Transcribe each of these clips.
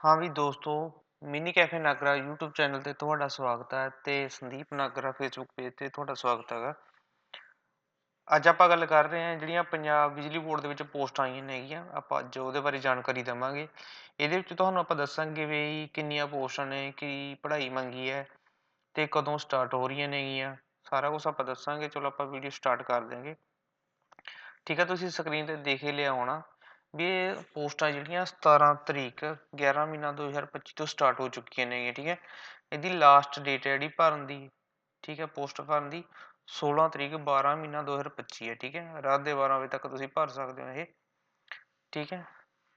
ਹਾਂ ਵੀ ਦੋਸਤੋ, mini cafe Nagra YouTube channel ਤੇ ਤੁਹਾਡਾ ਸਵਾਗਤ ਹੈ ਤੇ ਸੰਦੀਪ ਨਾਗਰਾ Facebook ਪੇਜ ਤੇ ਤੁਹਾਡਾ ਸਵਾਗਤ ਹੈਗਾ। ਅੱਜ ਆਪਾਂ ਗੱਲ ਕਰ ਰਹੇ ਹਾਂ ਜਿਹੜੀਆਂ ਪੰਜਾਬ ਬਿਜਲੀ ਬੋਰਡ ਦੇ ਵਿੱਚ ਪੋਸਟਾਂ ਆਈਆਂ ਨੇਗੀਆਂ ਆਪਾਂ ਅੱਜ ਉਹਦੇ ਬਾਰੇ ਜਾਣਕਾਰੀ ਦੇਵਾਂਗੇ। ਇਹਦੇ ਵਿੱਚ ਤੁਹਾਨੂੰ ਆਪਾਂ ਦੱਸਾਂਗੇ ਵੀ ਕਿੰਨੀਆਂ ਪੋਸਟਾਂ ਨੇ, ਕੀ ਪੜ੍ਹਾਈ ਮੰਗੀ ਹੈ ਤੇ ਕਦੋਂ ਸਟਾਰਟ ਹੋ ਰਹੀਆਂ ਨੇਗੀਆਂ ਸਾਰਾ ਕੁਝ ਆਪਾਂ ਦੱਸਾਂਗੇ। ਚਲੋ ਆਪਾਂ ਵੀਡੀਓ ਸਟਾਰਟ ਕਰ ਦਿਆਂਗੇ। ਠੀਕ ਹੈ, ਤੁਸੀਂ ਸਕਰੀਨ ਤੇ ਦੇਖ ਹੀ ਲਿਆ ਹੋਣਾ। ਵੀ ਇਹ ਪੋਸਟਾਂ ਜਿਹੜੀਆਂ 17 ਤਰੀਕ 11 ਮਹੀਨਾ 2025 ਤੋਂ ਸਟਾਰਟ ਹੋ ਚੁੱਕੀਆਂ ਨੇ ਠੀਕ ਹੈ? ਇਹਦੀ ਲਾਸਟ ਡੇਟ ਹੈ ਜਿਹੜੀ ਭਰਨ ਦੀ, ਠੀਕ ਹੈ, ਪੋਸਟ ਭਰਨ ਦੀ 16 ਤਰੀਕ 12 ਮਹੀਨਾ 2025 ਹੈ, ਠੀਕ ਹੈ? ਰਾਤ ਦੇ 12 ਵਜੇ ਤੱਕ ਤੁਸੀਂ ਭਰ ਸਕਦੇ ਹੋ ਇਹ, ਠੀਕ ਹੈ?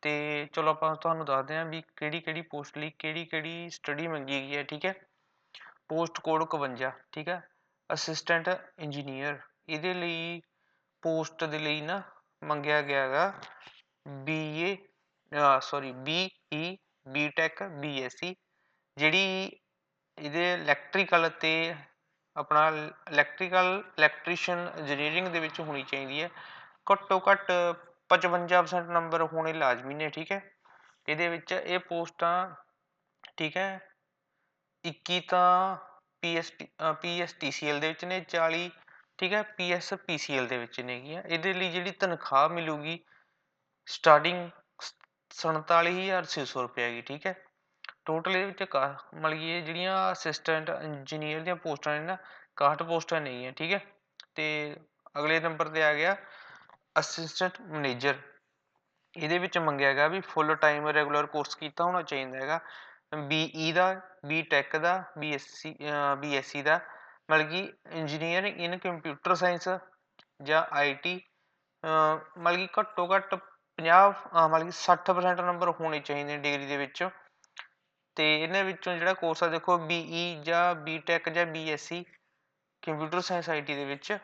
ਤੇ ਚਲੋ ਆਪਾਂ ਤੁਹਾਨੂੰ ਦੱਸਦੇ ਹਾਂ ਵੀ ਕਿਹੜੀ ਕਿਹੜੀ ਪੋਸਟ ਲਈ ਕਿਹੜੀ ਕਿਹੜੀ ਸਟੱਡੀ ਮੰਗੀ ਗਈ ਹੈ, ਠੀਕ ਹੈ? ਪੋਸਟ ਕੋਡ 51 ਠੀਕ ਹੈ? ਅਸਿਸਟੈਂਟ ਇੰਜੀਨੀਅਰ ਇਹਦੇ ਲਈ ਪੋਸਟ ਦੇ ਲਈ ਨਾ ਮੰਗਿਆ ਗਿਆ ਹੈਗਾ BA sorry BE, BTech, BSc, ਜਿਹੜੀ ਇਹਦੇ ਇਲੈਕਟ੍ਰੀਕਲ ਅਤੇ ਆਪਣਾ ਇਲੈਕਟ੍ਰੀਕਲ ਇਲੈਕਟ੍ਰੀਸ਼ੀਅਨ ਇੰਜੀਨੀਅਰਿੰਗ ਦੇ ਵਿੱਚ ਹੋਣੀ ਚਾਹੀਦੀ ਹੈ। ਘੱਟੋ ਘੱਟ 55% ਨੰਬਰ ਹੋਣੇ ਲਾਜ਼ਮੀ ਨੇ, ਠੀਕ ਹੈ। ਇਹਦੇ ਵਿੱਚ ਇਹ ਪੋਸਟਾਂ, ਠੀਕ ਹੈ 21 ਤਾਂ ਪੀਐਸਟੀ ਪੀਐਸਟੀਸੀਐਲ ਦੇ ਵਿੱਚ ਨੇ 40 ਠੀਕ ਹੈ, ਪੀਐਸਪੀਸੀਐਲ ਦੇ ਵਿੱਚ ਨੇਗੀਆਂ। ਇਹਦੇ ਲਈ ਜਿਹੜੀ ਤਨਖਾਹ ਮਿਲੂਗੀ ਸਟਾਰਟਿੰਗ 47600 ਰੁਪਏ ਹੈਗੀ, ਠੀਕ ਹੈ। ਟੋਟਲ ਇਹਦੇ ਵਿੱਚ ਕਾ, ਮਤਲਬ ਕਿ ਇਹ ਜਿਹੜੀਆਂ ਅਸਿਸਟੈਂਟ ਇੰਜੀਨੀਅਰ ਦੀਆਂ ਪੋਸਟਾਂ ਨੇ ਨਾ 61 ਪੋਸਟਾਂ ਨੇਗੀਆਂ ਠੀਕ ਹੈ। ਅਤੇ ਅਗਲੇ ਨੰਬਰ ਤੇ ਆ ਗਿਆ ਅਸਿਸਟੈਂਟ ਮੈਨੇਜਰ ਇਹਦੇ ਵਿੱਚ ਮੰਗਿਆ ਹੈਗਾ ਵੀ ਫੁੱਲ ਟਾਈਮ ਰੈਗੂਲਰ ਕੋਰਸ ਕੀਤਾ ਹੋਣਾ ਚਾਹੀਦਾ ਹੈਗਾ। ਬੀਈ ਦਾ ਬੀ ਟੈਕ ਦਾ ਬੀਐਸਸੀ ਬੀਐਸਸੀ ਦਾ, ਮਤਲਬ ਕਿ ਇੰਜੀਨੀਅਰਿੰਗ ਇਨ ਕੰਪਿਊਟਰ ਸਾਇੰਸ ਜਾਂ ਆਈਟੀ ਮਤਲਬ ਕਿ ਘੱਟੋ ਘੱਟ 50 ਮਤਲਬ ਕਿ 60% ਨੰਬਰ ਹੋਣੇ ਚਾਹੀਦੇ ਨੇ ਡਿਗਰੀ ਦੇ ਵਿੱਚ। ਤੇ ਇਹਨਾਂ ਵਿੱਚੋਂ ਜਿਹੜਾ ਕੋਰਸ ਆ, ਦੇਖੋ ਬੀਈ ਜਾਂ ਬੀਟੈਕ ਜਾਂ ਬੀਐਸਸੀ ਕੰਪਿਊਟਰ ਸਾਇੰਸ ਆਈਟੀ ਦੇ ਵਿੱਚ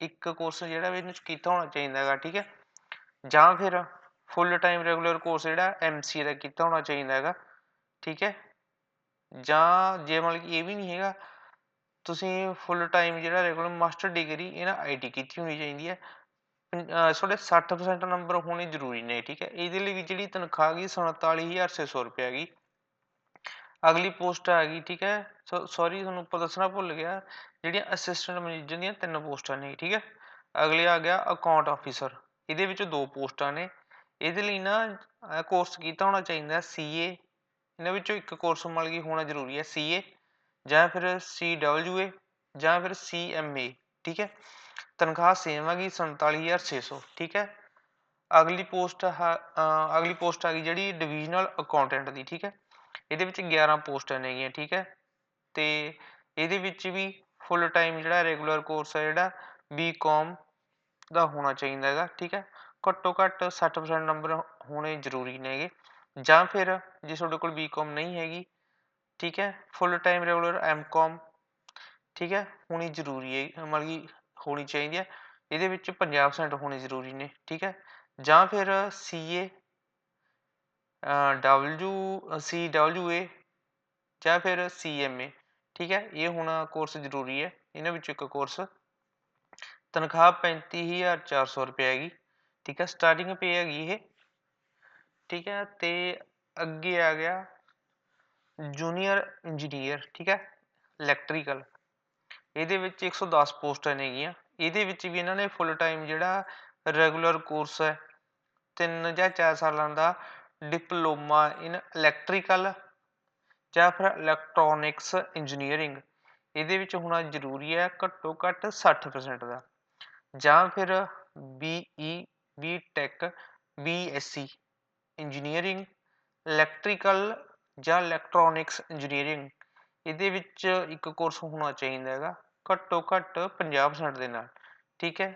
ਇੱਕ ਕੋਰਸ ਜਿਹੜਾ ਵੀ ਇਹਨੂੰ ਕੀਤਾ ਹੋਣਾ ਚਾਹੀਦਾ ਹੈਗਾ, ਠੀਕ ਹੈ? ਜਾਂ ਫਿਰ ਫੁੱਲ ਟਾਈਮ ਰੈਗੂਲਰ ਕੋਰਸ ਜਿਹੜਾ ਐਮਸੀਏ ਦਾ ਕੀਤਾ ਹੋਣਾ ਚਾਹੀਦਾ ਹੈਗਾ, ਠੀਕ ਹੈ? ਜਾਂ ਜੇ ਮਤਲਬ ਕਿ ਇਹ ਵੀ ਨਹੀਂ ਹੈਗਾ, ਤੁਸੀਂ ਫੁੱਲ ਟਾਈਮ ਜਿਹੜਾ ਰੈਗੂਲਰ ਮਾਸਟਰ ਡਿਗਰੀ ਇਹਨਾਂ ਆਈਟੀ ਕੀਤੀ ਹੋਣੀ ਚਾਹੀਦੀ ਹੈ। ਤੁਹਾਡੇ 60% ਨੰਬਰ ਹੋਣੇ ਜ਼ਰੂਰੀ ਨੇ, ਠੀਕ ਹੈ? ਇਹਦੇ ਲਈ ਵੀ ਜਿਹੜੀ ਤਨਖਾਹ ਗਈ 47600 ਰੁਪਏ ਹੈਗੀ। ਅਗਲੀ ਪੋਸਟ ਆ ਗਈ, ਠੀਕ ਹੈ? ਸੌਰੀ ਤੁਹਾਨੂੰ ਉੱਪਰ ਦੱਸਣਾ ਭੁੱਲ ਗਿਆ, ਜਿਹੜੀਆਂ ਅਸਿਸਟੈਂਟ ਮੈਨੇਜਰ ਦੀਆਂ ਤਿੰਨ ਪੋਸਟਾਂ ਨੇ, ਠੀਕ ਹੈ? ਅਗਲੇ ਆ ਗਿਆ ਅਕਾਊਂਟ ਆਫੀਸਰ ਇਹਦੇ ਵਿੱਚ ਦੋ ਪੋਸਟਾਂ ਨੇ। ਇਹਦੇ ਲਈ ਨਾ ਕੋਰਸ ਕੀਤਾ ਹੋਣਾ ਚਾਹੀਦਾ ਸੀਏ ਇਹਨਾਂ ਵਿੱਚੋਂ ਇੱਕ ਕੋਰਸ ਮਤਲਬ ਕਿ ਹੋਣਾ ਜ਼ਰੂਰੀ ਹੈ ਸੀਏ ਜਾਂ ਫਿਰ ਸੀਡਬਲਯੂਏ ਜਾਂ ਫਿਰ ਸੀਐਮਏ ਠੀਕ ਹੈ? ਤਨਖਾਹ ਸੇਮ ਹੈਗੀ 47600 ਠੀਕ ਹੈ? ਅਗਲੀ ਪੋਸਟ ਅਗਲੀ ਪੋਸਟ ਆ ਗਈ ਜਿਹੜੀ ਡਿਵੀਜ਼ਨਲ ਅਕਾਊਂਟੈਂਟ ਦੀ, ਠੀਕ ਹੈ? ਇਹਦੇ ਵਿੱਚ 11 ਪੋਸਟਾਂ ਨੇਗੀਆਂ, ਠੀਕ ਹੈ? ਤੇ ਇਹਦੇ ਵਿੱਚ ਵੀ ਫੁੱਲ ਟਾਈਮ ਜਿਹੜਾ ਰੈਗੂਲਰ ਕੋਰਸ ਹੈ ਜਿਹੜਾ ਬੀਕਾਮ ਦਾ ਹੋਣਾ ਚਾਹੀਦਾ ਹੈਗਾ, ਠੀਕ ਹੈ? ਘੱਟੋ ਘੱਟ 60% ਨੰਬਰ ਹੋਣੇ ਜ਼ਰੂਰੀ ਨੇਗੇ। ਜਾਂ ਫਿਰ ਜੇ ਤੁਹਾਡੇ ਕੋਲ ਬੀਕਾਮ ਨਹੀਂ ਹੈਗੀ, ਠੀਕ ਹੈ? ਫੁੱਲ ਟਾਈਮ ਰੈਗੂਲਰ ਐਮਕਾਮ ਠੀਕ ਹੈ? ਹੋਣੀ ਜ਼ਰੂਰੀ ਹੈ, ਮਤਲਬ ਕਿ ਹੋਣੀ ਚਾਹੀਦੀ ਹੈ, ਇਹਦੇ ਵਿੱਚ 50% ਹੋਣੇ ਜ਼ਰੂਰੀ ਨੇ, ਠੀਕ ਹੈ? ਜਾਂ ਫਿਰ CA W C W A ਜਾਂ ਫਿਰ ਸੀਐਮਏ ਠੀਕ ਹੈ? ਇਹ ਹੋਣਾ ਕੋਰਸ ਜ਼ਰੂਰੀ ਹੈ, ਇਹਨਾਂ ਵਿੱਚੋਂ ਇੱਕ ਕੋਰਸ ਤਨਖਾਹ 35400 ਰੁਪਏ ਹੈਗੀ, ਠੀਕ ਹੈ? ਸਟਾਰਟਿੰਗ ਪੇ ਹੈਗੀ ਇਹ, ਠੀਕ ਹੈ? ਤੇ ਅੱਗੇ ਆ ਗਿਆ ਜੂਨੀਅਰ ਇੰਜੀਨੀਅਰ ਠੀਕ ਹੈ? ਇਲੈਕਟ੍ਰੀਕਲ ਇਹਦੇ ਵਿੱਚ 110 ਪੋਸਟਾਂ ਨੇਗੀਆਂ ਇਹਦੇ ਵਿੱਚ ਵੀ ਇਹਨਾਂ ਨੇ ਫੁੱਲ ਟਾਈਮ ਜਿਹੜਾ ਰੈਗੂਲਰ ਕੋਰਸ ਹੈ, ਤਿੰਨ ਜਾਂ ਚਾਰ ਸਾਲਾਂ ਦਾ ਡਿਪਲੋਮਾ ਇਨ ਇਲੈਕਟ੍ਰੀਕਲ ਜਾਂ ਫਿਰ ਇਲੈਕਟ੍ਰੋਨਿਕਸ ਇੰਜੀਨੀਅਰਿੰਗ ਇਹਦੇ ਵਿੱਚ ਹੋਣਾ ਜ਼ਰੂਰੀ ਹੈ ਘੱਟੋ ਘੱਟ 60% ਦਾ। ਜਾਂ ਫਿਰ BE BTech BSc engineering electrical ਜਾਂ ਇਲੈਕਟ੍ਰੋਨਿਕਸ ਇੰਜੀਨੀਅਰਿੰਗ ਇਹਦੇ ਵਿੱਚ ਇੱਕ ਕੋਰਸ ਹੋਣਾ ਚਾਹੀਦਾ ਹੈਗਾ। ਘੱਟੋ ਘੱਟ 50% ਦੇ ਨਾਲ, ਠੀਕ ਹੈ?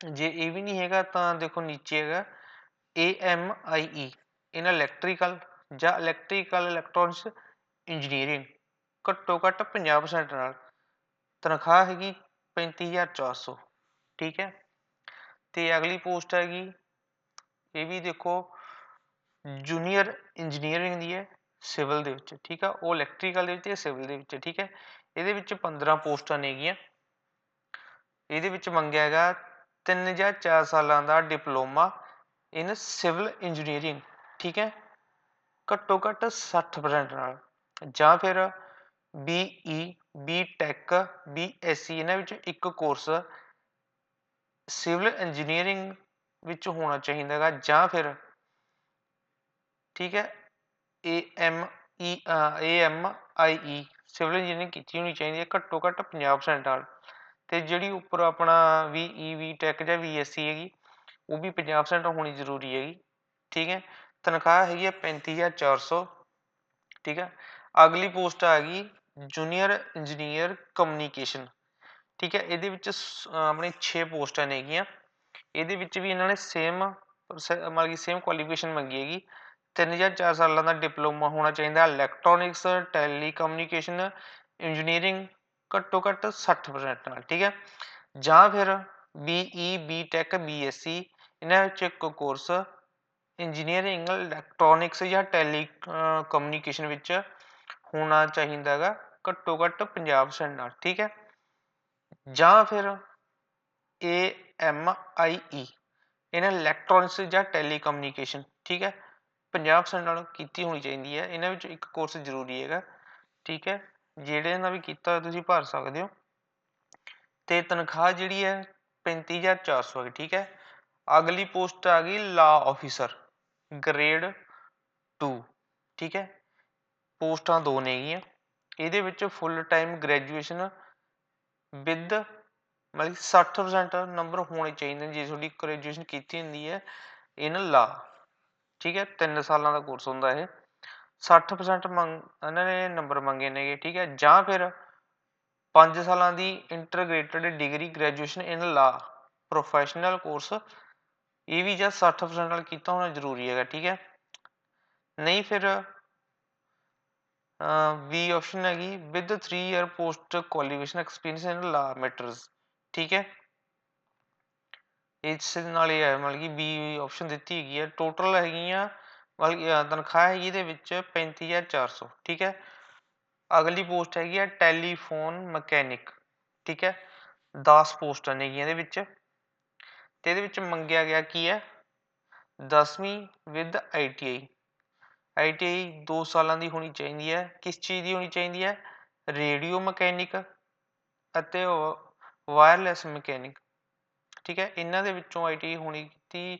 ਜੇ ਇਹ ਵੀ ਨਹੀਂ ਹੈਗਾ ਤਾਂ ਦੇਖੋ ਨੀਚੇ ਹੈਗਾ ਏ ਐੱਮ ਆਈ ਈ ਇਹਨਾਂ ਇਲੈਕਟ੍ਰੀਕਲ ਜਾਂ ਇਲੈਕਟ੍ਰੀਕਲ ਇਲੈਕਟ੍ਰੋਨਿਕਸ ਇੰਜੀਨੀਅਰਿੰਗ ਘੱਟੋ ਘੱਟ 50% ਨਾਲ। ਤਨਖਾਹ ਹੈਗੀ 35400 ਠੀਕ ਹੈ? ਤੇ ਅਗਲੀ ਪੋਸਟ ਹੈਗੀ ਇਹ ਵੀ ਦੇਖੋ ਜੂਨੀਅਰ ਇੰਜੀਨੀਅਰਿੰਗ ਦੀ ਹੈ ਸਿਵਲ ਦੇ ਵਿੱਚ, ਠੀਕ ਆ ਉਹ ਇਲੈਕਟ੍ਰੀਕਲ ਦੇ ਵਿੱਚ ਤੇ ਸਿਵਲ ਦੇ ਵਿੱਚ, ਠੀਕ ਹੈ? ਇਹਦੇ ਵਿੱਚ 15 ਪੋਸਟਾਂ ਨੇਗੀਆਂ। ਇਹਦੇ ਵਿੱਚ ਮੰਗਿਆ ਹੈਗਾ 3 ਜਾਂ 4 ਸਾਲਾਂ ਦਾ ਡਿਪਲੋਮਾ ਇਨ ਸਿਵਲ ਇੰਜੀਨੀਅਰਿੰਗ, ਠੀਕ ਹੈ? ਘੱਟੋ ਘੱਟ 60% ਨਾਲ। ਜਾਂ ਫਿਰ BE BTech BSc ਇਹਨਾਂ ਵਿੱਚ ਇੱਕ ਕੋਰਸ ਸਿਵਲ ਇੰਜੀਨੀਅਰਿੰਗ ਵਿੱਚ ਹੋਣਾ ਚਾਹੀਦਾ ਹੈਗਾ। ਜਾਂ ਫਿਰ, ਠੀਕ ਹੈ? AM E AMIE civil engineering ਕੀਤੀ ਹੋਣੀ ਚਾਹੀਦੀ ਹੈ, ਘੱਟੋ ਘੱਟ 50% ਨਾਲ। ਅਤੇ ਜਿਹੜੀ ਉੱਪਰ ਆਪਣਾ ਵੀ ਈ VE ਟੈਕ ਜਾਂ ਵੀ ਐੱਸ ਸੀ ਹੈਗੀ, ਉਹ ਵੀ 50% ਹੋਣੀ ਜ਼ਰੂਰੀ ਹੈਗੀ, ਠੀਕ ਹੈ? ਤਨਖਾਹ ਹੈਗੀ ਹੈ 35400 ਠੀਕ ਹੈ? ਅਗਲੀ ਪੋਸਟ ਆ ਗਈ ਜੂਨੀਅਰ ਇੰਜੀਨੀਅਰ ਕਮਿਊਨੀਕੇਸ਼ਨ ਠੀਕ ਹੈ? ਇਹਦੇ ਵਿੱਚ ਸ- ਆਪਣੇ 6 ਪੋਸਟਾਂ ਨੇਗੀਆਂ ਇਹਦੇ ਵਿੱਚ ਵੀ ਇਹਨਾਂ ਨੇ ਸੇਮ ਮਤਲਬ ਕਿ ਸੇਮ ਕੁਆਲੀਫਿਕੇਸ਼ਨ ਮੰਗੀ ਹੈਗੀ। ਤਿੰਨ ਜਾਂ ਚਾਰ ਸਾਲਾਂ ਦਾ ਡਿਪਲੋਮਾ ਹੋਣਾ ਚਾਹੀਦਾ। ਇਲੈਕਟ੍ਰੋਨਿਕਸ ਟੈਲੀਕਮਿਊਨੀਕੇਸ਼ਨ ਇੰਜੀਨੀਅਰਿੰਗ ਘੱਟੋ ਘੱਟ 60% ਨਾਲ, ਠੀਕ ਹੈ? ਜਾਂ ਫਿਰ BE BTech BSc ਇਹਨਾਂ ਵਿੱਚ ਇੱਕ ਕੋਰਸ ਇੰਜੀਨੀਅਰਿੰਗ ਇਲੈਕਟ੍ਰੋਨਿਕਸ ਜਾਂ ਟੈਲੀ ਕਮਿਊਨੀਕੇਸ਼ਨ ਵਿੱਚ ਹੋਣਾ ਚਾਹੀਦਾ ਹੈਗਾ ਘੱਟੋ ਘੱਟ 50% ਨਾਲ, ਠੀਕ ਹੈ? ਜਾਂ ਫਿਰ ਏ ਐੱਮ ਆਈ ਈ ਇਹਨਾਂ ਇਲੈਕਟ੍ਰੋਨਿਕਸ ਜਾਂ ਟੈਲੀਕਮਿਊਨੀਕੇਸ਼ਨ ਠੀਕ ਹੈ? 50% ਨਾਲ ਕੀਤੀ ਹੋਣੀ ਚਾਹੀਦੀ ਹੈ। ਇਹਨਾਂ ਵਿੱਚ ਇੱਕ ਕੋਰਸ ਜ਼ਰੂਰੀ ਹੈਗਾ। ਠੀਕ ਹੈ? ਜਿਹੜੇ ਨਾਲ ਵੀ ਕੀਤਾ ਹੋਇਆ ਤੁਸੀਂ ਭਰ ਸਕਦੇ ਹੋ। ਤੇ ਤਨਖਾਹ ਜਿਹੜੀ ਹੈ 35400 ਹੈ ਠੀਕ ਹੈ? ਅਗਲੀ ਪੋਸਟ ਆ ਗਈ ਲਾ ਆਫੀਸਰ ਗ੍ਰੇਡ 2 ਠੀਕ ਹੈ? ਪੋਸਟਾਂ ਦੋ ਨੇਗੀਆਂ ਇਹਦੇ ਵਿੱਚ ਫੁੱਲ ਟਾਈਮ ਗ੍ਰੈਜੂਏਸ਼ਨ ਵਿਦ ਮਤਲਬ ਕਿ 60% ਨੰਬਰ ਹੋਣੇ ਚਾਹੀਦੇ ਨੇ। ਜੇ ਤੁਹਾਡੀ ਗ੍ਰੈਜੂਏਸ਼ਨ ਕੀਤੀ ਹੁੰਦੀ ਹੈ ਇਨ ਲਾ ਠੀਕ ਹੈ 3 ਸਾਲਾਂ ਦਾ ਕੋਰਸ ਹੁੰਦਾ ਇਹ। 60% ਮੰਗ, ਇਹਨਾਂ ਨੇ ਨੰਬਰ ਮੰਗੇ ਨੇਗੇ, ਠੀਕ ਹੈ। ਜਾਂ ਫਿਰ 5 ਸਾਲਾਂ ਦੀ ਇੰਟਰਗ੍ਰੇਟਡ degree graduation in law professional course ਇਹ ਵੀ ਜਾਂ 60% ਨਾਲ ਕੀਤਾ ਹੋਣਾ ਜ਼ਰੂਰੀ ਹੈਗਾ, ਠੀਕ ਹੈ। ਨਹੀਂ ਫਿਰ ਵੀ ਆਪਸ਼ਨ ਹੈਗੀ with 3 year post qualification experience in law matters ਠੀਕ ਹੈ। ਇਸ ਨਾਲ ਇਹ ਹੈ, ਮਤਲਬ ਕਿ ਬੀ ਆਪਸ਼ਨ ਦਿੱਤੀ ਹੈਗੀ ਹੈ। ਟੋਟਲ ਹੈਗੀਆਂ, ਮਤਲਬ ਤਨਖਾਹ ਹੈਗੀ ਇਹਦੇ ਵਿੱਚ 35400 ਠੀਕ ਹੈ? ਅਗਲੀ ਪੋਸਟ ਹੈਗੀ ਹੈ ਟੈਲੀਫੋਨ ਮਕੈਨਿਕ ਠੀਕ ਹੈ? 10 ਪੋਸਟਾਂ ਨੇਗੀਆਂ ਇਹਦੇ ਵਿੱਚ। ਤੇ ਇਹਦੇ ਵਿੱਚ ਮੰਗਿਆ ਗਿਆ ਕੀ ਹੈ? 10ਵੀਂ ਵਿਦ ਆਈਟੀਆਈ ਆਈਟੀਆਈ 2 ਸਾਲਾਂ ਦੀ ਹੋਣੀ ਚਾਹੀਦੀ ਹੈ। ਕਿਸ ਚੀਜ਼ ਦੀ ਹੋਣੀ ਚਾਹੀਦੀ ਹੈ? ਰੇਡੀਓ ਮਕੈਨਿਕ ਅਤੇ ਵਾਇਰਲੈਸ ਮਕੈਨਿਕ। ਠੀਕ ਹੈ, ਇਹਨਾਂ ਦੇ ਵਿੱਚੋਂ ਆਈ ਟੀ ਹੋਣੀ ਕੀਤੀ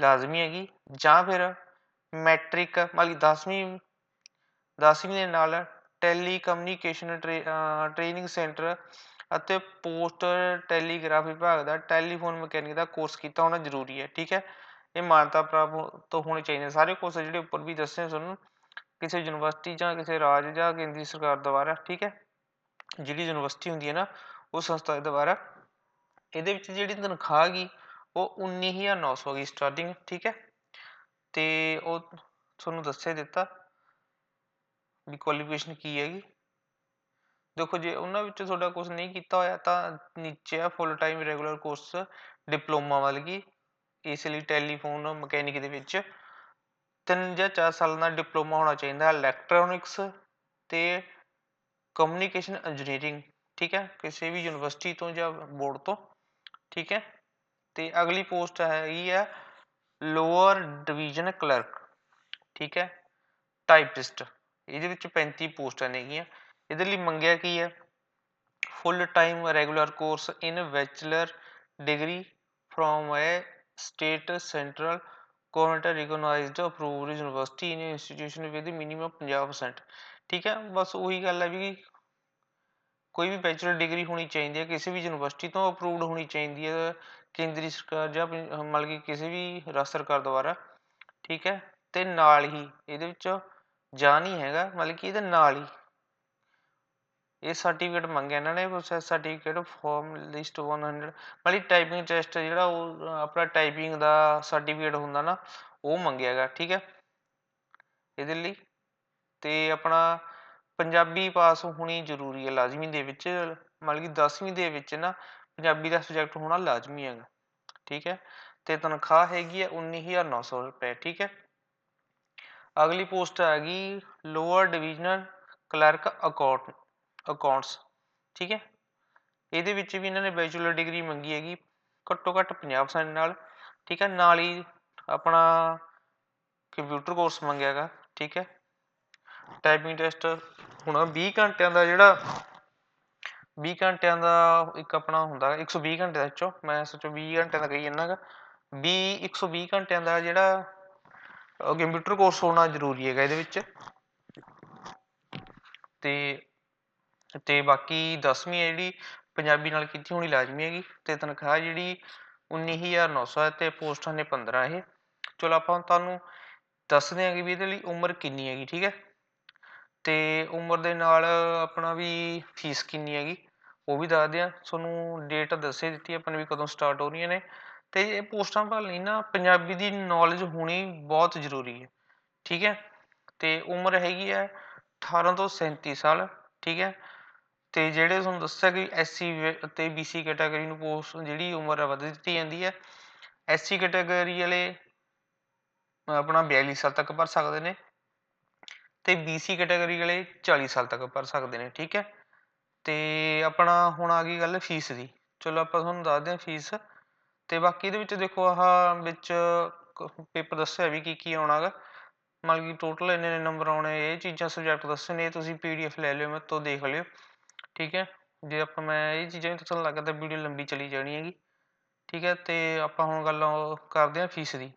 ਲਾਜ਼ਮੀ ਹੈਗੀ। ਜਾਂ ਫਿਰ ਮੈਟ੍ਰਿਕ, ਮਤਲਬ ਕਿ 10ਵੀਂ 10ਵੀਂ ਦੇ ਨਾਲ ਟੈਲੀਕਮਿਊਨੀਕੇਸ਼ਨ ਟ੍ਰੇਨਿੰਗ ਸੈਂਟਰ ਅਤੇ ਪੋਸਟ ਟੈਲੀਗ੍ਰਾਫ ਵਿਭਾਗ ਦਾ ਟੈਲੀਫੋਨ ਮਕੈਨਿਕ ਦਾ ਕੋਰਸ ਕੀਤਾ ਹੋਣਾ ਜ਼ਰੂਰੀ ਹੈ, ਠੀਕ ਹੈ। ਇਹ ਮਾਨਤਾ ਪ੍ਰਾਪਤ ਤੋਂ ਹੋਣੇ ਚਾਹੀਦੇ ਸਾਰੇ ਕੋਰਸ ਜਿਹੜੇ ਉੱਪਰ ਵੀ ਦੱਸੇ ਤੁਹਾਨੂੰ, ਕਿਸੇ ਯੂਨੀਵਰਸਿਟੀ ਜਾਂ ਕਿਸੇ ਰਾਜ ਜਾਂ ਕੇਂਦਰੀ ਸਰਕਾਰ ਦੁਆਰਾ, ਠੀਕ ਹੈ। ਜਿਹੜੀ ਯੂਨੀਵਰਸਿਟੀ ਹੁੰਦੀ ਹੈ ਨਾ, ਉਹ ਸੰਸਥਾ ਦੇ ਦੁਆਰਾ ਇਹਦੇ ਵਿੱਚ ਜਿਹੜੀ ਤਨਖਾਹ ਗਈ ਉਹ 19900 ਗਈ ਸਟਾਰਟਿੰਗ ਠੀਕ ਹੈ? ਤੇ ਉਹ ਤੁਹਾਨੂੰ ਦੱਸਿਆ ਦਿੱਤਾ ਵੀ ਕੁਆਲੀਫਿਕੇਸ਼ਨ ਕੀ ਹੈਗੀ। ਦੇਖੋ ਜੇ ਉਹਨਾਂ ਵਿੱਚ ਤੁਹਾਡਾ ਕੁਝ ਨਹੀਂ ਕੀਤਾ ਹੋਇਆ, ਤਾਂ ਨੀਚੇ ਆ full time regular course diploma ਵੱਲ ਗਈ। ਇਸ ਲਈ ਟੈਲੀਫੋਨ ਮਕੈਨਿਕ ਦੇ ਵਿੱਚ ਤਿੰਨ ਜਾਂ ਚਾਰ ਸਾਲਾਂ ਦਾ ਡਿਪਲੋਮਾ ਹੋਣਾ ਚਾਹੀਦਾ ਇਲੈਕਟ੍ਰੋਨਿਕਸ ਤੇ ਕਮਿਊਨੀਕੇਸ਼ਨ ਇੰਜੀਨੀਅਰਿੰਗ ਠੀਕ ਹੈ? ਕਿਸੇ ਵੀ ਯੂਨੀਵਰਸਿਟੀ ਤੋਂ ਜਾਂ ਬੋਰਡ ਤੋਂ। ਠੀਕ ਹੈ? ਤੇ ਅਗਲੀ ਪੋਸਟ ਹੈਗੀ ਹੈ ਲੋਅਰ ਡਿਵੀਜ਼ਨ ਕਲਰਕ ਠੀਕ ਹੈ? ਟਾਈਪਿਸਟ ਇਹਦੇ ਵਿੱਚ 35 ਪੋਸਟਾਂ ਨੇਗੀਆਂ ਇਹਦੇ ਲਈ ਮੰਗਿਆ ਕੀ ਹੈ? Full time regular course in bachelor degree from a state central government recognised approved university in institution with minimum 50% ਠੀਕ ਹੈ? ਬਸ ਉਹੀ ਗੱਲ ਹੈ ਵੀ ਕੋਈ ਵੀ ਬੈਚਲਰ ਡਿਗਰੀ ਹੋਣੀ ਚਾਹੀਦੀ ਹੈ, ਕਿਸੇ ਵੀ ਯੂਨੀਵਰਸਿਟੀ ਤੋਂ ਅਪਰੂਵਡ ਹੋਣੀ ਚਾਹੀਦੀ ਹੈ, ਕੇਂਦਰੀ ਸਰਕਾਰ ਜਾਂ ਮਤਲਬ ਕਿ ਕਿਸੇ ਵੀ ਰਾਜ ਸਰਕਾਰ ਦੁਆਰਾ, ਠੀਕ ਹੈ ਅਤੇ ਨਾਲ ਹੀ ਇਹਦੇ ਵਿੱਚ ਜਾਂ ਨਹੀਂ ਹੈਗਾ, ਮਤਲਬ ਕਿ ਇਹਦੇ ਨਾਲ ਹੀ। ਇਹ ਸਰਟੀਫਿਕੇਟ ਮੰਗਿਆ ਇਹਨਾਂ ਨੇ ਪ੍ਰੋਸੈਸ ਸਰਟੀਫਿਕੇਟ ਫਾਰਮ ਲਿਸਟ 100 ਮਤਲਬ ਟਾਈਪਿੰਗ ਟੈਸਟ ਜਿਹੜਾ ਉਹ, ਆਪਣਾ ਟਾਈਪਿੰਗ ਦਾ ਸਰਟੀਫਿਕੇਟ ਹੁੰਦਾ ਨਾ, ਉਹ ਮੰਗਿਆ ਹੈਗਾ, ਠੀਕ ਹੈ। ਇਹਦੇ ਲਈ, ਤੇ ਆਪਣਾ ਪੰਜਾਬੀ ਪਾਸ ਹੋਣੀ ਜ਼ਰੂਰੀ ਹੈ, ਲਾਜ਼ਮੀ ਦੇ ਵਿੱਚ, ਮਤਲਬ ਕਿ 10ਵੀਂ ਦੇ ਵਿੱਚ ਨਾ ਪੰਜਾਬੀ ਦਾ ਸਬਜੈਕਟ ਹੋਣਾ ਲਾਜ਼ਮੀ ਹੈਗਾ, ਠੀਕ ਹੈ? ਤੇ ਤਨਖਾਹ ਹੈਗੀ ਹੈ 19900 ਰੁਪਏ, ਠੀਕ ਹੈ? ਅਗਲੀ ਪੋਸਟ ਆ ਗਈ lower divisional clerk account accounts ਠੀਕ ਹੈ? ਇਹਦੇ ਵਿੱਚ ਵੀ ਇਹਨਾਂ ਨੇ ਬੈਚਲਰ ਡਿਗਰੀ ਮੰਗੀ ਹੈਗੀ, ਘੱਟੋ ਘੱਟ 50% ਨਾਲ, ਠੀਕ ਹੈ? ਨਾਲ ਹੀ ਆਪਣਾ ਕੰਪਿਊਟਰ ਕੋਰਸ ਮੰਗਿਆ ਹੈਗਾ, ਠੀਕ ਹੈ? ਟਾਈਪਿੰਗ ਟੈਸਟ ਹੁਣ ਵੀਹ ਘੰਟਿਆਂ ਦਾ ਜਿਹੜਾ ਵੀਹ ਘੰਟਿਆਂ ਦਾ ਇੱਕ ਆਪਣਾ ਹੁੰਦਾ 120 ਘੰਟੇ ਦਾ ਵਿੱਚੋਂ ਮੈਂ ਸੋਚੋ 20 ਘੰਟਿਆਂ ਦਾ ਕਹੀ ਜਾਂਦਾ ਗਾ। 20 120 ਘੰਟਿਆਂ ਦਾ ਜਿਹੜਾ ਕੰਪਿਊਟਰ ਕੋਰਸ ਹੋਣਾ ਜ਼ਰੂਰੀ ਹੈਗਾ ਇਹਦੇ ਵਿੱਚ। ਤੇ ਤੇ ਬਾਕੀ 10ਵੀਂ ਹੈ ਜਿਹੜੀ, ਪੰਜਾਬੀ ਨਾਲ ਕੀਤੀ ਹੋਣੀ ਲਾਜ਼ਮੀ ਹੈਗੀ। ਤੇ ਤਨਖਾਹ ਜਿਹੜੀ 19900 ਹੈ ਤੇ ਪੋਸਟਾਂ ਨੇ 15 ਇਹ। ਚਲੋ ਆਪਾਂ ਤੁਹਾਨੂੰ ਦੱਸਦੇ ਹਾਂਗੇ ਵੀ ਇਹਦੇ ਲਈ ਉਮਰ ਕਿੰਨੀ ਹੈਗੀ, ਠੀਕ ਹੈ? ਅਤੇ ਉਮਰ ਦੇ ਨਾਲ ਆਪਣਾ ਵੀ ਫੀਸ ਕਿੰਨੀ ਹੈਗੀ, ਉਹ ਵੀ ਦੱਸਦੇ ਆ ਤੁਹਾਨੂੰ ਡੇਟ ਦੱਸੇ ਦਿੱਤੀ ਆਪਾਂ ਨੇ ਵੀ ਕਦੋਂ ਸਟਾਰਟ ਹੋ ਰਹੀਆਂ ਨੇ। ਅਤੇ ਇਹ ਪੋਸਟਾਂ ਭਰਨੀ ਨਾ ਪੰਜਾਬੀ ਦੀ ਨੌਲੇਜ ਹੋਣੀ ਬਹੁਤ ਜ਼ਰੂਰੀ ਹੈ, ਠੀਕ ਹੈ? ਅਤੇ ਉਮਰ ਹੈਗੀ ਹੈ 18 ਤੋਂ 37 ਸਾਲ, ਠੀਕ ਹੈ? ਅਤੇ ਜਿਹੜੇ ਤੁਹਾਨੂੰ ਦੱਸਿਆ ਕਿ ਐਸਸੀ ਅਤੇ ਬੀਸੀ ਕੈਟਾਗਰੀ ਨੂੰ ਪੋਸਟ ਜਿਹੜੀ ਉਮਰ ਹੈ ਵੱਧ ਦਿੱਤੀ ਜਾਂਦੀ ਹੈ ਐਸਸੀ ਕੈਟਾਗਰੀ ਵਾਲੇ ਆਪਣਾ 42 ਸਾਲ ਤੱਕ ਭਰ ਸਕਦੇ ਨੇ। ਤੇ ਬੀਸੀ ਕੈਟਾਗਰੀ ਵਾਲੇ 40 ਸਾਲ ਤੱਕ ਭਰ ਸਕਦੇ ਨੇ, ਠੀਕ ਹੈ? ਤੇ ਆਪਣਾ ਹੁਣ ਆ ਗਈ ਗੱਲ ਫੀਸ ਦੀ। ਚਲੋ ਆਪਾਂ ਤੁਹਾਨੂੰ ਦੱਸਦੇ ਹਾਂ ਫੀਸ ਤੇ ਬਾਕੀ ਇਹਦੇ ਵਿੱਚ ਦੇਖੋ ਆਹ ਵਿੱਚ ਪੇਪਰ ਦੱਸਿਆ ਵੀ ਕੀ ਕੀ ਆਉਣਾ ਗਾ ਮਤਲਬ ਕਿ ਟੋਟਲ ਇੰਨੇ ਇੰਨੇ ਨੰਬਰ ਆਉਣੇ, ਇਹ ਚੀਜ਼ਾਂ ਸਬਜੈਕਟ ਦੱਸੇ ਨੇ ਇਹ ਤੁਸੀਂ ਪੀਡੀਐਫ ਲੈ ਲਿਓ, ਮੇਰੇ ਤੋਂ ਦੇਖ ਲਿਓ, ਠੀਕ ਹੈ? ਜੇ ਆਪਾਂ ਮੈਂ ਇਹ ਚੀਜ਼ਾਂ ਵੀ ਤੁਹਾਨੂੰ ਲੱਗਦਾ ਤਾਂ ਵੀਡੀਓ ਲੰਬੀ ਚਲੀ ਜਾਣੀ ਹੈਗੀ, ਠੀਕ ਹੈ? ਤੇ ਆਪਾਂ ਹੁਣ ਗੱਲ ਉਹ ਕਰਦੇ ਹਾਂ ਫੀਸ ਦੀ।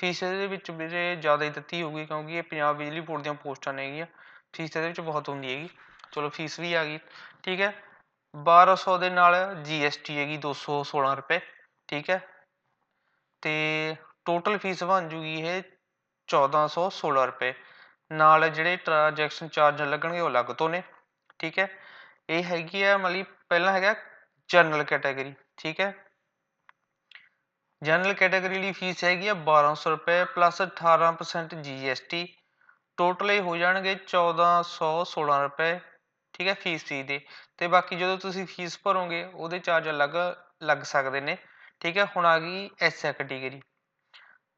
ਫੀਸ ਇਹਦੇ ਵਿੱਚ ਵੀਰੇ ਜ਼ਿਆਦਾ ਹੀ ਦਿੱਤੀ ਹੋਊਗੀ ਕਿਉਂਕਿ ਇਹ ਪੰਜਾਬ ਬਿਜਲੀ ਬੋਰਡ ਦੀਆਂ ਪੋਸਟਾਂ ਨੇ ਹੈਗੀਆਂ ਫੀਸ ਇਹਦੇ ਵਿੱਚ ਬਹੁਤ ਹੁੰਦੀ ਹੈਗੀ। ਚਲੋ ਫੀਸ ਵੀ ਆ ਗਈ। ਠੀਕ ਹੈ 1200 ਦੇ ਨਾਲ ਜੀਐਸਟੀ ਹੈਗੀ 216 ਰੁਪਏ। ਠੀਕ ਹੈ, ਤੇ ਟੋਟਲ ਫੀਸ ਬਣ ਜੂਗੀ ਇਹ 1416 ਰੁਪਏ। ਨਾਲ ਜਿਹੜੇ ਟ੍ਰਾਂਜੈਕਸ਼ਨ ਚਾਰਜ ਲੱਗਣਗੇ ਉਹ ਅਲੱਗ ਤੋਂ ਨੇ। ਠੀਕ ਹੈ, ਇਹ ਹੈਗੀ ਆ ਮਤਲਬ ਪਹਿਲਾਂ ਹੈਗਾ ਜਨਰਲ ਕੈਟਾਗਰੀ ਠੀਕ ਹੈ ਜਨਰਲ ਕੈਟਾਗਰੀ ਲਈ ਫੀਸ ਹੈਗੀ ਆ 1200 ਰੁਪਏ ਪਲੱਸ 18% ਜੀਐਸਟੀ ਟੋਟਲ ਇਹ ਹੋ ਜਾਣਗੇ 1416 ਰੁਪਏ, ਠੀਕ ਹੈ ਫੀਸ ਫੀ ਦੇ ਤੇ। ਬਾਕੀ ਜਦੋਂ ਤੁਸੀਂ ਫੀਸ ਭਰੋਗੇ, ਉਹਦੇ ਚਾਰਜ ਅਲੱਗ ਲੱਗ ਸਕਦੇ ਨੇ, ਠੀਕ ਹੈ। ਹੁਣ ਆ ਗਈ ਐਸ ਕੈਟਾਗਰੀ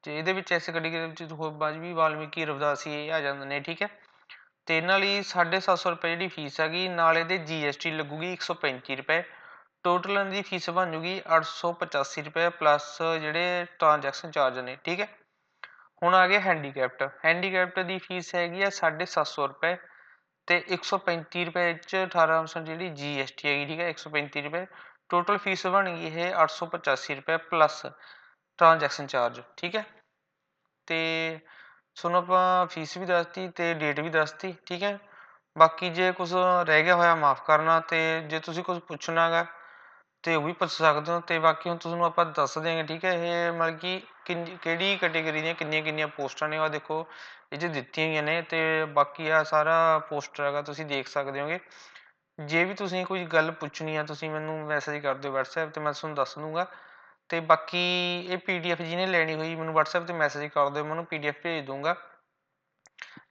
ਤੇ ਇਹਦੇ ਵਿੱਚ ਐਸ ਕੈਟਾਗਰੀ ਵਿੱਚ ਹੋਰ ਬਾਜਵੀ ਵਾਲਮੀਕੀ, ਰਵਦਾਸੀ ਇਹ ਆ ਜਾਂਦੇ ਨੇ, ਠੀਕ ਹੈ। ਤੇ ਇਹਨਾਂ ਲਈ 750 ਰੁਪਏ ਜਿਹੜੀ ਫੀਸ ਹੈਗੀ, ਨਾਲ ਇਹਦੇ ਜੀਐਸਟੀ ਲੱਗੂਗੀ 135 ਰੁਪਏ। ਟੋਟਲ ਇਹਨਾਂ ਦੀ ਫੀਸ ਬਣ ਜੂਗੀ 885 ਰੁਪਏ ਪਲੱਸ ਜਿਹੜੇ ਟ੍ਰਾਂਜੈਕਸ਼ਨ ਚਾਰਜ ਨੇ, ਠੀਕ ਹੈ? ਹੁਣ ਆ ਗਿਆ ਹੈਂਡੀਕੈਪਟ ਹੈਂਡੀਕੈਪਟ ਦੀ ਫੀਸ ਹੈਗੀ ਆ 750 ਰੁਪਏ ਤੇ 135 ਰੁਪਏ ਚ 18% ਜਿਹੜੀ ਜੀਐਸਟੀ ਹੈਗੀ, ਠੀਕ ਹੈ? 135 ਰੁਪਏ। ਟੋਟਲ ਫੀਸ ਬਣ ਗਈ ਇਹ 885 ਰੁਪਏ ਪਲੱਸ ਟ੍ਰਾਂਜੈਕਸ਼ਨ ਚਾਰਜ ਠੀਕ ਹੈ? ਤੇ ਤੁਹਾਨੂੰ ਆਪਾਂ ਫੀਸ ਵੀ ਦੱਸਤੀ ਤੇ ਡੇਟ ਵੀ ਦੱਸਤੀ, ਠੀਕ ਹੈ? ਬਾਕੀ ਜੇ ਕੁਝ ਰਹਿ ਗਿਆ ਹੋਇਆ ਮਾਫ ਕਰਨਾ ਤੇ ਜੇ ਤੁਸੀਂ ਕੁਝ ਪੁੱਛਣਾ ਹੈਗਾ ਤੇ ਉਹ ਵੀ ਪੁੱਛ ਸਕਦੇ ਹੋ ਤੇ ਬਾਕੀ ਹੁਣ ਤੁਹਾਨੂੰ ਆਪਾਂ ਦੱਸ ਦਿਆਂਗੇ, ਠੀਕ ਹੈ? ਇਹ ਮਤਲਬ ਕਿ ਕਿੰਨੀ, ਕਿਹੜੀ ਕੈਟੇਗਰੀ ਦੀਆਂ ਕਿੰਨੀਆਂ ਕਿੰਨੀਆਂ ਪੋਸਟਾਂ ਨੇ? ਉਹ ਦੇਖੋ, ਇਹ 'ਚ ਦਿੱਤੀਆਂ ਹੋਈਆਂ ਨੇ ਤੇ ਬਾਕੀ ਆ ਸਾਰਾ ਪੋਸਟਰ ਹੈਗਾ, ਤੁਸੀਂ ਦੇਖ ਸਕਦੇ ਹੋਗੇ। ਜੇ ਵੀ ਤੁਸੀਂ ਕੋਈ ਗੱਲ ਪੁੱਛਣੀ ਆ, ਤੁਸੀਂ ਮੈਨੂੰ ਮੈਸੇਜ ਕਰ ਦਿਓ WhatsApp ਤੇ ਮੈਂ ਤੁਹਾਨੂੰ ਦੱਸ ਦੂੰਗਾ। ਤੇ ਬਾਕੀ ਇਹ PDF ਜਿਹਨੇ ਲੈਣੀ ਹੋਈ, ਮੈਨੂੰ WhatsApp ਤੇ ਮੈਸੇਜ ਕਰ ਦਿਓ, ਮੈਂ ਉਹਨੂੰ PDF ਭੇਜ ਦੂੰਗਾ।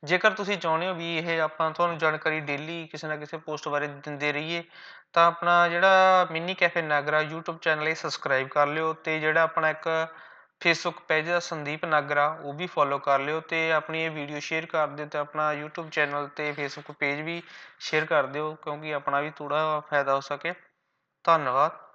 ਜੇਕਰ ਤੁਸੀਂ ਚਾਹੁੰਦੇ ਹੋ ਵੀ ਇਹ ਆਪਾਂ ਤੁਹਾਨੂੰ ਜਾਣਕਾਰੀ ਡੇਲੀ ਕਿਸੇ ਨਾ ਕਿਸੇ ਪੋਸਟ ਬਾਰੇ ਦਿੰਦੇ ਰਹੀਏ, ਤਾਂ ਆਪਣਾ ਜਿਹੜਾ mini cafe Nagra YouTube channel ਇਹ ਸਬਸਕ੍ਰਾਈਬ ਕਰ ਲਿਓ ਤੇ ਜਿਹੜਾ ਆਪਣਾ ਇੱਕ ਫੇਸਬੁੱਕ ਪੇਜ ਦਾ ਸੰਦੀਪ ਨਾਗਰਾ, ਉਹ ਵੀ ਫੋਲੋ ਕਰ ਲਿਓ ਤੇ ਆਪਣੀ ਇਹ ਵੀਡੀਓ ਸ਼ੇਅਰ ਕਰ ਦਿਓ ਤੇ ਆਪਣਾ YouTube ਚੈਨਲ ਤੇ ਫੇਸਬੁੱਕ ਪੇਜ ਵੀ ਸ਼ੇਅਰ ਕਰ ਦਿਓ ਕਿਉਂਕਿ ਆਪਣਾ ਵੀ ਥੋੜਾ ਫਾਇਦਾ ਹੋ ਸਕੇ। ਧੰਨਵਾਦ।